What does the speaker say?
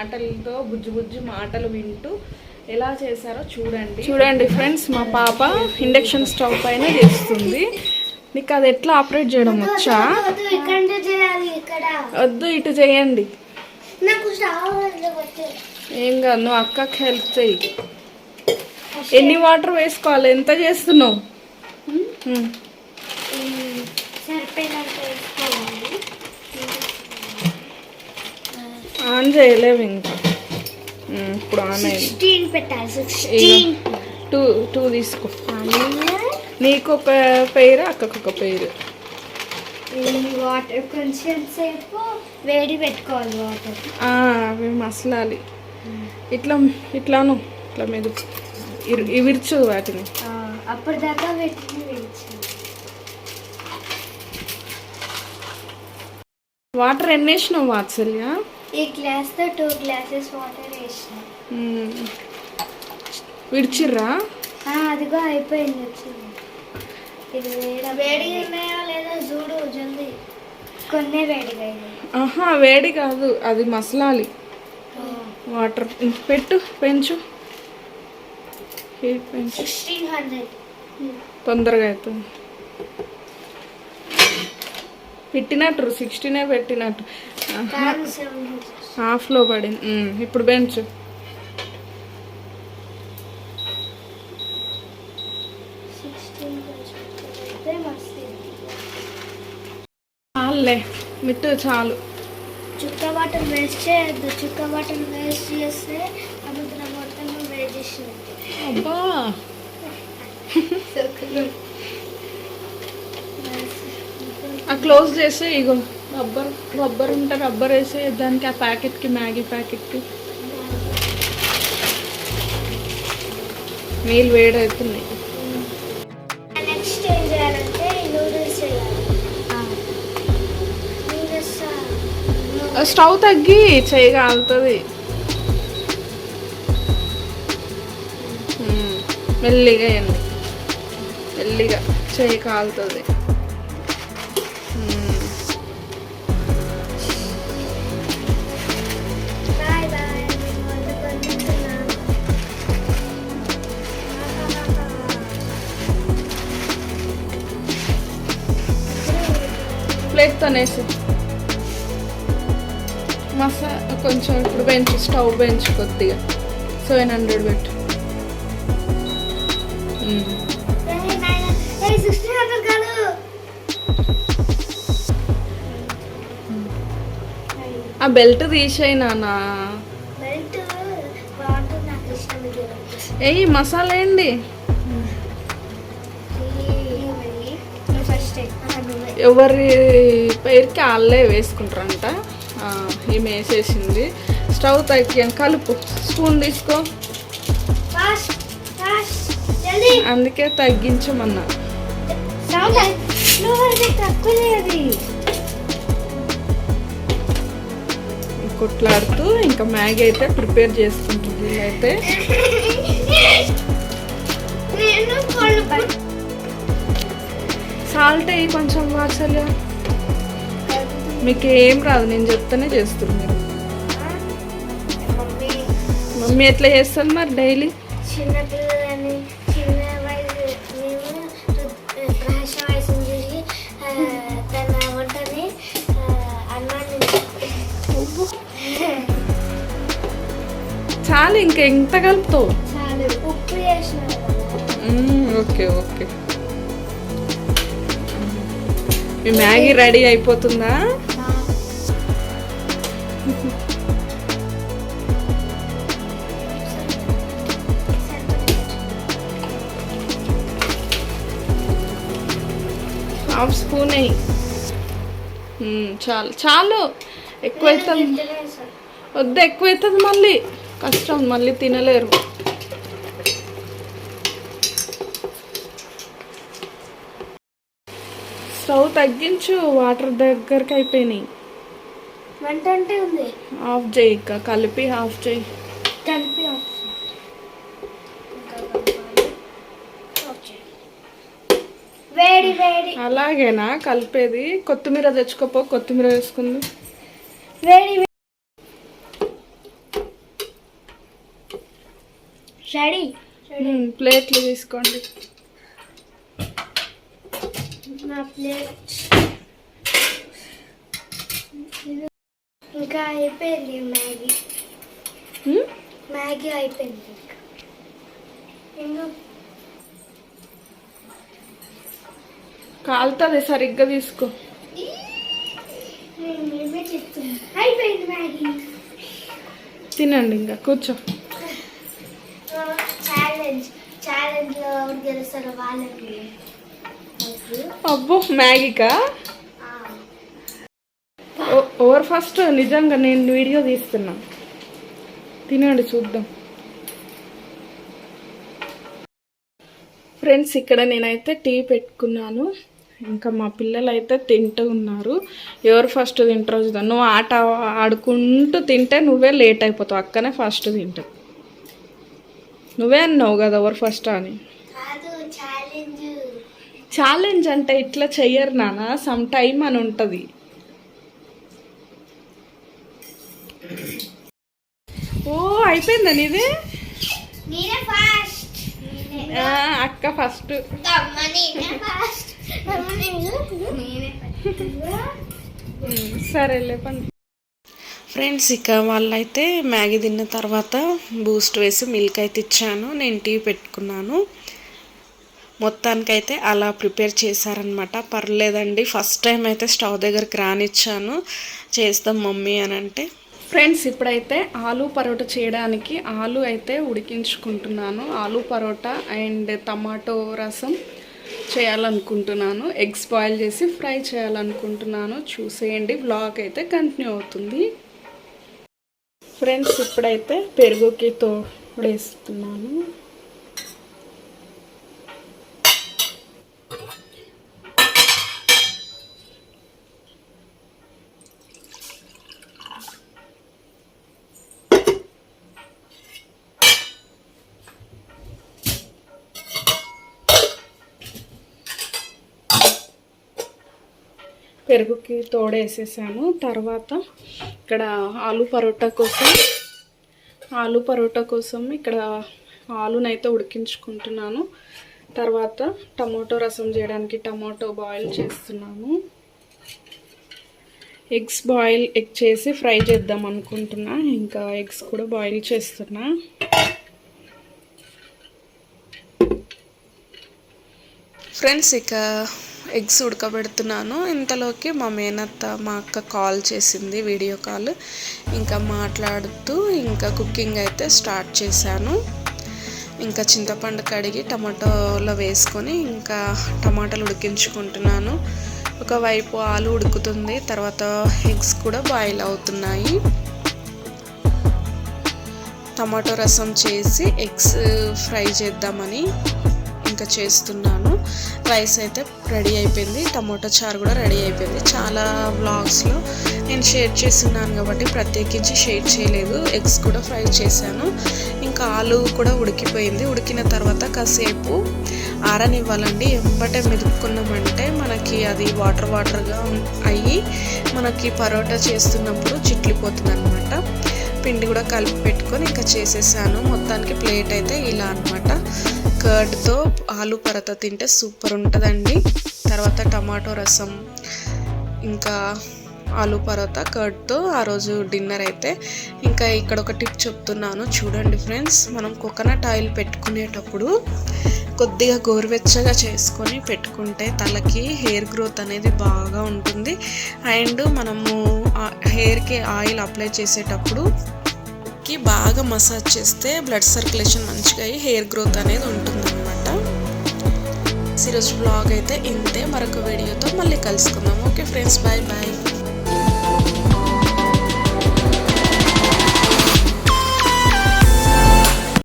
మాటలతో బుజ్జు బుజ్జు మాటలు వింటూ ఎలా చేశారో చూడండి. చూడండి ఫ్రెండ్స్ మా పాప ఇండక్షన్ స్టవ్ పైన చేస్తుంది. నీకు అది ఎట్లా ఆపరేట్ చేయడం వచ్చా? వద్దు, ఇక్కడ చేయాలి ఇక్కడ. వద్దు ఇటు చేయండి. ఏం కాదు నువ్వు అక్కకి హెల్ప్ చేయి. ఎన్ని వాటర్ వేసుకోవాలి? ఎంత చేస్తున్నావు? సరిపోయినంత వేసుకోవాలి ఆన్ చేయలేవు ఇంకా. ఇప్పుడు ఆన్ అయింది. టూ టూ తీసుకో. నీకు ఒక పేరు అక్కకు ఒక పేరు. వాటర్ కొంచెం సేపు వేడి పెట్టుకోవాలి వాటర్. అవి మసలాలి. ఇట్లా ఇట్లాను ఇట్లా మీద. ఇవిర్చు వాటిని. అప్పటిదాకా వేయించాలి వాటర్ ఎన్ని వేసినావు వాత్సల్య? ఈ గ్లాస్తో టూ గ్లాసెస్ వాటర్ వేసిన. విడిచిర్రా? అదిగో అయిపోయింది వచ్చింది. ఇది వేడి వేడిగా ఉన్నాయో లేదో చూడు జల్దీ. కొన్నే వేడిగా ఆహా వేడి కాదు అది మసలాలి. వాటర్. పెట్టు పెంచు. హీట్ పెంచు. తొందరగా అవుతుంది పెట్టినట్టు సిక్స్టీనే పెట్టినట్టు. హాఫ్లో పడింది. ఇప్పుడు మస్తు. చాలులే మిట్టు చాలు. చుక్క వాటర్ వేస్ట్ చేయొద్దు. చుక్క వాటర్ వేస్ట్ చేస్తే సముద్రం మొత్తం వేస్ట్ చేసినట్టు. అబ్బా. ఆ క్లోజ్ చేస్తే ఇగో రబ్బర్ రబ్బర్ ఉంటే రబ్బర్ వేసే దానికి ఆ ప్యాకెట్కి మ్యాగీ ప్యాకెట్కి. నీళ్ళు వేడవుతున్నాయి. నెక్స్ట్ ఏం చేయాలంటే నూడిల్స్ చేయాలి. నూడిల్స్ ఆ స్టవ్ తగ్గి చేయి కాలుతుంది. మ్మ్. మెల్లిగా వేయండి. మెల్లిగా చేయి కాలుతుంది. ప్లేట్తో వేసి మసా కొంచెం ఇప్పుడు బెంచ్ స్టవ్ బెంచ్ కొద్దిగా సెవెన్ హండ్రెడ్ పెట్టు ఆ బెల్ట్ తీసేయి ఏయ్ మసాలా ఏంటి ఎవరి పేరుకి వాళ్ళే వేసుకుంటారంట. ఈమె వేసేసింది. స్టవ్ తగ్గాను కలుపు. స్పూన్ తీసుకో. అందుకే తగ్గించమన్నా. కొట్లాడుతూ ఇంకా మ్యాగీ అయితే ప్రిపేర్ చేసుకుంటుంది అయితే. సాల్ట్ కొంచెం వాసలు మీకు ఏం రాదు నేను చెప్తానే చేస్తారు మీరు మమ్మీ ఎట్లా చేస్తుంది మరి డైలీ? చాలు ఇంకా ఎంత కలుపుతావు? Okay okay. మీ మ్యాగీ రెడీ అయిపోతుందా? Half spoon. చాలు. చాలు. ఎక్కువ అవుతుంది వద్దు ఎక్కువ అవుతుంది మళ్ళీ. కష్టం మళ్ళీ తినలేరు. స్టవ్ తగ్గించు వాటర్ దగ్గరికి అయిపోయినాయి. వెంటంటే ఉంది. ఆఫ్ చేయి ఇక కలిపి ఆఫ్ చేయి. కలిపి ఆఫ్ వేడి వేడి. అలాగేనా? కలిపేది. కొత్తిమీర తెచ్చుకోపో కొత్తిమీర వేసుకుంది. వేడి రెడీ? ప్లేట్లు తీసుకోండి. నా ప్లేట్ ఇంకా అయిపోయింది మ్యాగీ? మ్యాగీ అయిపోయింది ఇంకా. కాలుతుంది సరిగ్గా తీసుకో. తినండి ఇంకా కూర్చో. ఛాలెంజ్ ఛాలెంజ్లో ఎవరు గెలుస్తారో వాళ్ళకి అబ్బో మ్యాగీకా? ఓవర్ ఫస్ట్ నిజంగా నేను వీడియో తీస్తున్నా. తినండి చూద్దాం. ఫ్రెండ్స్ ఇక్కడ నేనైతే టీ పెట్టుకున్నాను. ఇంకా మా పిల్లలు అయితే తింటూ ఉన్నారు. ఎవరు ఫస్ట్ తింటారో చూద్దాం. నువ్వు ఆట ఆడుకుంటూ తింటే నువ్వే లేట్ అయిపోతావు. అక్కనే ఫస్ట్ తింటావు నువ్వే అన్నావు కదా ఎవరు ఫస్ట్ అని. ఛాలెంజ్ అంటే ఇట్లా చెయ్యరు నాన్న సమ్ టైం అని ఉంటుంది. ఓ అయిపోయిందా నీది? నేనే ఫాస్ట్. నేనే ఆ, అక్క ఫస్ట్. సరేలే పని ఫ్రెండ్స్ ఇక వాళ్ళైతే మ్యాగీ తిన్న తర్వాత బూస్ట్ వేసి మిల్క్ అయితే ఇచ్చాను. నేను టీ పెట్టుకున్నాను. మొత్తానికైతే అలా ప్రిపేర్ చేశారనమాట పర్లేదండి ఫస్ట్ టైం అయితే స్టవ్ దగ్గరికి రానిచ్చాను. చేస్తాం మమ్మీ అని అంటే. ఫ్రెండ్స్ ఇప్పుడైతే ఆలు పరోటా చేయడానికి ఆలు అయితే ఉడికించుకుంటున్నాను. ఆలు పరోటా అండ్ టమాటో రసం చేయాలనుకుంటున్నాను. ఎగ్స్ బాయిల్ చేసి ఫ్రై చేయాలనుకుంటున్నాను. చూసేయండి బ్లాగ్ అయితే కంటిన్యూ అవుతుంది. ఫ్రెండ్స్ ఇప్పుడైతే పెరుగుకి తోడేస్తున్నాను. పెరుగుకి తోడేసేసాను. తర్వాత ఇక్కడ ఆలు పరోటా కోసం ఆలు పరోటా కోసం ఇక్కడ ఆలునైతే ఉడికించుకుంటున్నాను. తర్వాత టమాటో రసం చేయడానికి టమాటో బాయిల్ చేస్తున్నాను. ఎగ్స్ బాయిల్ ఎగ్ చేసి ఫ్రై చేద్దాం అనుకుంటున్నా. ఇంకా ఎగ్స్ కూడా బాయిల్ చేస్తున్నా. ఫ్రెండ్స్ ఇక ఎగ్స్ ఉడకబెడుతున్నాను. ఇంతలోకి మా మేనత్త మా అక్క కాల్ చేసింది వీడియో కాల్. ఇంకా మాట్లాడుతూ ఇంకా కుకింగ్ అయితే స్టార్ట్ చేశాను. ఇంకా చింతపండు కడిగి టమాటోలో వేసుకొని ఇంకా టమాటాలు ఉడికించుకుంటున్నాను. ఒకవైపు ఆలు ఉడుకుతుంది తర్వాత ఎగ్స్ కూడా బాయిల్ అవుతున్నాయి. టమాటో రసం చేసి ఎగ్స్ ఫ్రై చేద్దామని ఇంకా చేస్తున్నాను. రైస్ అయితే రెడీ అయిపోయింది. టమోటా చారు కూడా రెడీ అయిపోయింది. చాలా బ్లాగ్స్లో నేను షేర్ చేస్తున్నాను కాబట్టి ప్రత్యేకించి షేర్ చేయలేదు. ఎగ్స్ కూడా ఫ్రై చేశాను. ఇంకా ఆలు కూడా ఉడికిపోయింది. ఉడికిన తర్వాత కాసేపు ఆరనివ్వాలండి. ఎంబటే మెదుపుకున్నామంటే మనకి అది వాటర్ వాటర్గా అయ్యి మనకి పరోటా చేస్తున్నప్పుడు చిట్లిపోతుంది అనమాట పిండి కూడా కలిపి పెట్టుకొని ఇంకా చేసేసాను. మొత్తానికి ప్లేట్ అయితే ఇలా అనమాట కర్డ్తో ఆలు పరత తింటే సూపర్ ఉంటుందండి. తర్వాత టమాటో రసం ఇంకా ఆలు పరోటా కర్డ్తో ఆ రోజు డిన్నర్ అయితే. ఇంకా ఇక్కడ ఒక టిప్ చెప్తున్నాను చూడండి ఫ్రెండ్స్ మనం కోకోనట్ ఆయిల్ పెట్టుకునేటప్పుడు కొద్దిగా గోరువెచ్చగా చేసుకొని పెట్టుకుంటే తలకి హెయిర్ గ్రోత్ అనేది బాగా ఉంటుంది. అండ్ మనము హెయిర్కి ఆయిల్ అప్లై చేసేటప్పుడు కి బాగా మసాజ్ చేస్తే బ్లడ్ సర్క్యులేషన్ మంచిగా అయ్యి హెయిర్ గ్రోత్ అనేది ఉంటుందన్నమాట. ఈరోజు బ్లాగ్ అయితే ఇంతే. మరొక వీడియోతో మళ్ళీ కలుసుకుందాం. Okay friends bye bye